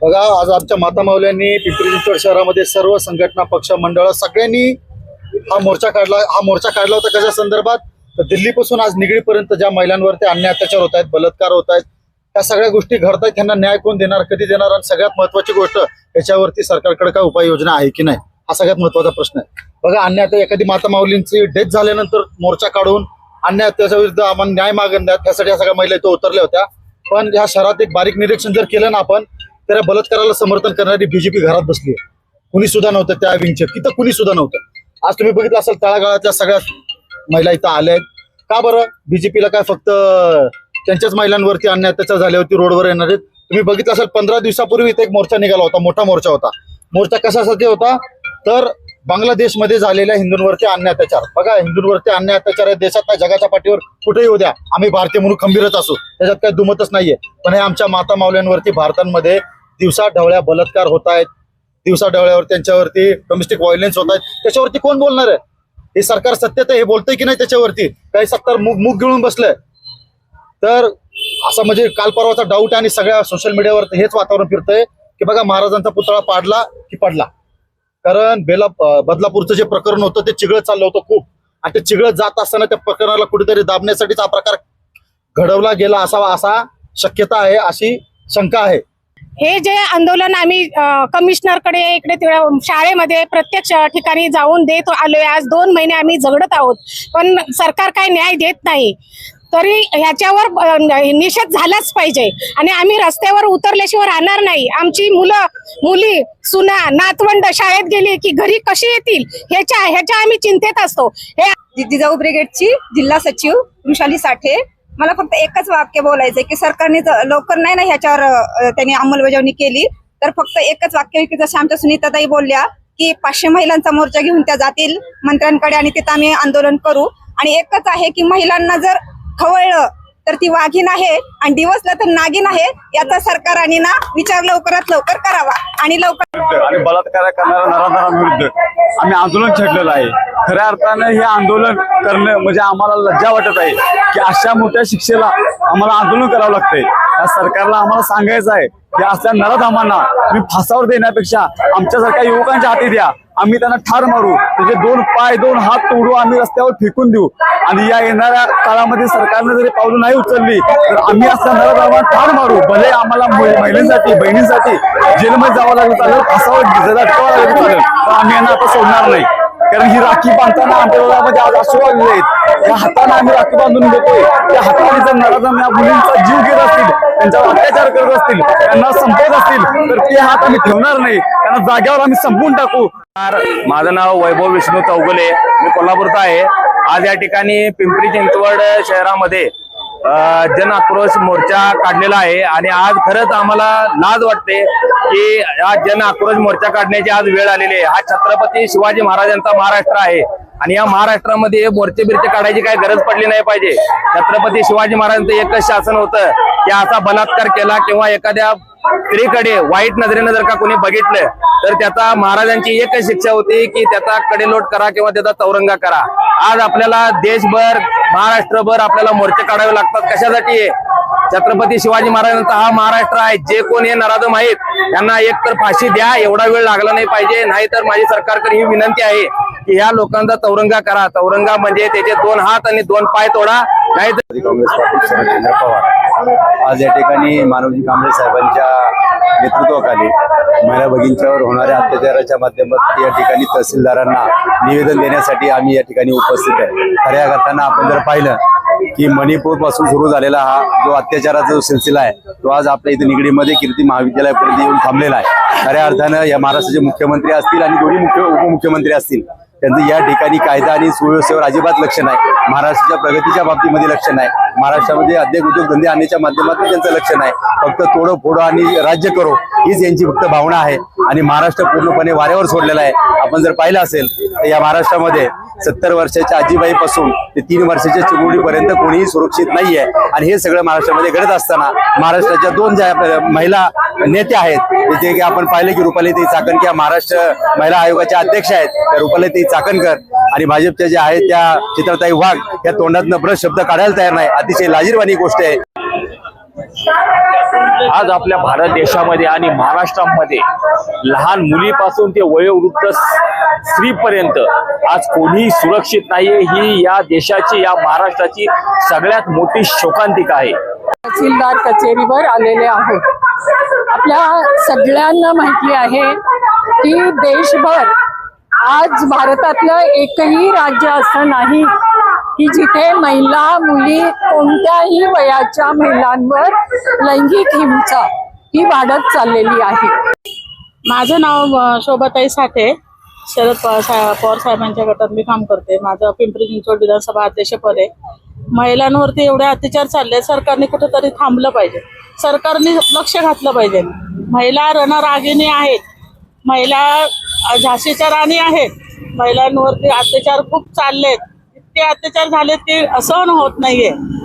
बघा आज आमच्या मातामावल्यांनी पिंपरी चिंचवड शहरामध्ये सर्व संघटना पक्ष मंडळ सगळ्यांनी हा मोर्चा काढला. हा मोर्चा काढला होता कशा संदर्भात? तर दिल्लीपासून आज निगडीपर्यंत ज्या महिलांवरती अन्याय अत्याचार होत आहेत बलात्कार होत आहेत त्या सगळ्या गोष्टी घडत आहेत त्यांना न्याय कोण देणार कधी देणार? आणि सगळ्यात महत्वाची गोष्ट याच्यावरती सरकारकडे काय उपाययोजना आहे की नाही? हा सगळ्यात महत्त्वाचा प्रश्न आहे. बघा अन्याय आता एखादी माता माऊलींची डेथ झाल्यानंतर मोर्चा काढून अन्याय अत्याचार विरुद्ध आम्हाला न्याय मागण्यात त्यासाठी या सगळ्या महिला इथं उतरल्या होत्या. पण ह्या शहरात एक बारीक निरीक्षण जर केलं ना आपण त्याला बलात्काराला समर्थन करणारी बीजेपी घरात बसली आहे. कुणी सुद्धा नव्हतं त्या विंगचे तिथं कुणी सुद्धा नव्हतं. आज तुम्ही बघितलं असाल तळागाळातल्या सगळ्या महिला इथं आल्या आहेत. का बरं? बीजेपीला काय फक्त त्यांच्याच महिलांवरती अन्याय अत्याचार झाले होते रोडवर येणार आहेत? तुम्ही बघितलं असाल पंधरा दिवसापूर्वी इथे एक मोर्चा निघाला होता मोठा मोर्चा होता. मोर्चा कशासाठी होता? तर बांगलादेशमध्ये झालेल्या हिंदूंवरती अन्याय अत्याचार. बघा हिंदूंवरती अन्याय अत्याचार आहे. देशात नाही जगाच्या पाठीवर कुठेही होऊ द्या. आम्ही भारतीय म्हणून खंबीरच असू. त्याच्यात काही दुमतच नाहीये. पण हे आमच्या माता मावल्यांवरती भारतामध्ये दिवसा ढवळ्या बलात्कार होत आहेत. दिवसा ढवळ्यावर त्यांच्यावरती डोमेस्टिक व्हायलेन्स होत आहेत. त्याच्यावरती कोण बोलणार आहे? हे सरकार सत्तेत हे बोलतंय की नाही त्याच्यावरती? काही सत्तर मुग मुग गिळून बसलंय. तर असं म्हणजे काल परवाचा डाऊट आणि सगळ्या सोशल मीडियावर हेच वातावरण फिरतंय की बघा महाराजांचा पुतळा पाडला की पडला. कारण बेला बदलापूरचं जे प्रकरण होतं ते चिघळत चाललं होतं खूप. आणि ते चिघळत जात असताना त्या प्रकरणाला कुठेतरी दाबण्यासाठीच हा प्रकार घडवला गेला असावा असा शक्यता आहे अशी शंका आहे. हे जे आंदोलन आम्ही कमिशनरकडे इकडे शाळेमध्ये प्रत्यक्ष ठिकाणी जाऊन देत आलोय. आज दोन महिने आम्ही झगडत आहोत. पण सरकार काही न्याय देत नाही. तरी ह्याच्यावर निषेध झालाच पाहिजे. आणि आम्ही रस्त्यावर उतरल्याशिवाय राहणार नाही. आमची मुलं मुली सुना नातवंड शाळेत गेली की घरी कशी येतील? ह्याच्या ह्याच्या आम्ही चिंतेत असतो. हे जिजाऊ ब्रिगेडची जिल्हा सचिव वृषाली साठे मला फक्त एकच वाक्य बोलायचंय की सरकारने जर लवकर नाही ना ह्याच्यावर त्यांनी अंमलबजावणी केली तर फक्त एकच वाक्य की जसं आमच्या सुनीताताई बोलल्या की पाचशे महिलांचा मोर्चा घेऊन त्या जातील मंत्र्यांकडे आणि तिथं आम्ही आंदोलन करू. आणि एकच आहे की महिलांना जर खवळलं तर ती वाघीण आहे आणि दिवसला तर नागिन आहे याचा सरकारने ना विचार लवकरात लवकर करावा आणि लवकर आणि बलात्कार करणाऱ्या नराधरांविरुद्ध आम्ही आंदोलन छेडलेलं आहे. खऱ्या अर्थानं हे आंदोलन करणं म्हणजे आम्हाला लज्जा वाटत आहे की अशा मोठ्या शिक्षेला आम्हाला आंदोलन करावं लागतंय. या सरकारला आम्हाला सांगायचं आहे की असल्या नराधामांना तुम्ही फासावर देण्यापेक्षा आमच्यासारख्या युवकांच्या हाती द्या. आम्ही त्यांना ठार मारू. त्याचे दोन पाय दोन हात तोडू आम्ही रस्त्यावर फेकून देऊ. आणि या येणाऱ्या काळामध्ये सरकारने जरी पावलं नाही उचलली तर आम्ही असं नराधामांना ठार मारू. भले आम्हाला महिलांसाठी बहिणींसाठी जेलमध्ये जावं लागलं चालेल फासावर लागलं चालेल तर आम्ही यांना आता सोडणार नाही. कारण ही राखी बांधताना आमच्या डोळ्यामध्ये आज असू आलेले आहेत. या हाताने आम्ही राखी बांधून देतोय त्या हाताने जर नराधाम या मुलींचा जीव घेत असतील त्यांच्यावर अत्याचार करत असतील त्यांना संपवत असतील तर ते हात आम्ही ठेवणार नाही. त्यांना जाग्यावर आम्ही संपवून टाकू. माझं नाव वैभव विष्णू चौगुले. मी कोल्हापूरचा आहे. आज या ठिकाणी पिंपरी चिंचवड शहरामध्ये जन आक्रोश मोर्चा काढलेला आहे. आणि आज खरंच आम्हाला लाज वाटते की हा जन आक्रोश मोर्चा काढण्याची आज वेळ आलेली आहे. हा छत्रपती शिवाजी महाराजांचा महाराष्ट्र आहे. आणि या महाराष्ट्रामध्ये मोर्चे बिर्चे काढायची काही गरज पडली नाही पाहिजे. छत्रपती शिवाजी महाराजांचं एकच शासन होतं. या असा बलात्कार केला किंवा एखाद्या स्त्रीकडे वाईट नजरेनं जर का कोणी बघितलं तर त्याचा महाराजांची एकच शिक्षा होती की त्याचा कडेलोट करा किंवा त्याचा चौरंगा करा. आज आपल्याला देशभर महाराष्ट्रभर आपल्याला मोर्चे काढावे लागतात. कशासाठी? छत्रपती शिवाजी महाराजांचा हा महाराष्ट्र आहे. जे कोण हे नराधम आहेत त्यांना एक तर फाशी द्या एवढा वेळ लागला नाही पाहिजे. नाहीतर माझी सरकारकडे ही विनंती आहे की ह्या लोकांचा चौरंगा करा. चौरंगा म्हणजे त्याचे दोन हात आणि दोन पाय तोडा. नाहीतर काँग्रेस पार्टी पवार. आज या ठिकाणी मानवजी कांबळे साहेबांच्या नेतृत्वाखाली महिला भगिनींच्यावर होणाऱ्या अत्याचाराच्या माध्यमातून या ठिकाणी तहसीलदारांना निवेदन देण्यासाठी आम्ही या ठिकाणी उपस्थित आहे. खऱ्या अर्थानं आपण जर पाहिलं की मणिपूरपासून सुरू झालेला हा जो अत्याचाराचा जो सिलसिला आहे तो आज आपल्या इथे निगडीमध्ये कीर्ती महाविद्यालयापर्यंत येऊन थांबलेला आहे. खऱ्या अर्थानं या महाराष्ट्राचे मुख्यमंत्री असतील आणि दोन्ही मुख्य उपमुख्यमंत्री असतील त्यांचं या ठिकाणी कायदा आणि सुव्यवस्थेवर अजिबात लक्ष नाही. महाराष्ट्राच्या प्रगतीच्या बाबतीमध्ये लक्ष नाही. महाराष्ट्रामध्ये अध्यक्ष उद्योगधंदे आणण्याच्या माध्यमातून त्यांचं लक्ष नाही. फक्त तोडो फोडो आणि राज्य करो हीच यांची फक्त भावना आहे. आणि महाराष्ट्र पूर्णपणे वाऱ्यावर सोडलेला आहे. आपण जर पाहिलं असेल तर या महाराष्ट्रामध्ये सत्तर वर्षाच्या आजीबाईपासून ते तीन वर्षाच्या चिमुरडीपर्यंत कोणीही सुरक्षित नाहीये. आणि हे सगळं महाराष्ट्रामध्ये घडत असताना महाराष्ट्राच्या दोन ज्या महिला नेत्या आहेत जे की आपण पाहिले की रुपालीताई चाकणकर महाराष्ट्र महिला आयोगाच्या अध्यक्ष आहेत त्या रुपालीताई चाकणकर आणि भाजपच्या ज्या आहेत त्या चित्रताई वाघ या तोंडातनं ब्रश शब्द काढायला तयार नाही. अतिशय लाजीरवाणी गोष्ट आहे. आज आपल्या भारत देशामध्ये आणि महाराष्ट्रामध्ये लहान मुलीपासून ते वयोवृद्ध स्त्रीपर्यंत आज कोणीही सुरक्षित नाहीये. ही या देशाची या महाराष्ट्राची सगळ्यात मोठी शोकांतिका आहे. तहसीलदार कचेरीवर आलेले आहोत. आपल्या सगळ्यांना माहिती आहे की देशभर आज भारतातलं एकही राज्य असं नाही की जिथे महिला मुली कोणत्याही वयाच्या महिलांवर लैंगिक हिंसा ही वाढत चाललेली आहे. माझं नाव शोभाताई साठे. शरद पवार साहेबांच्या गटात मी काम करते. माझं पिंपरी चिंचवड विधानसभा अध्यक्षपद आहे. महिलांवरती एवढे अत्याचार चालले सरकारने कुठेतरी थांबलं पाहिजे. सरकारने लक्ष घातलं पाहिजे. महिला रणरागिणी आहेत. महिला झाशीच्या राणी आहेत. महिलांवरती अत्याचार खूप चाललेत. ते अत्याचार झालेत ते सहन होत नाहीये.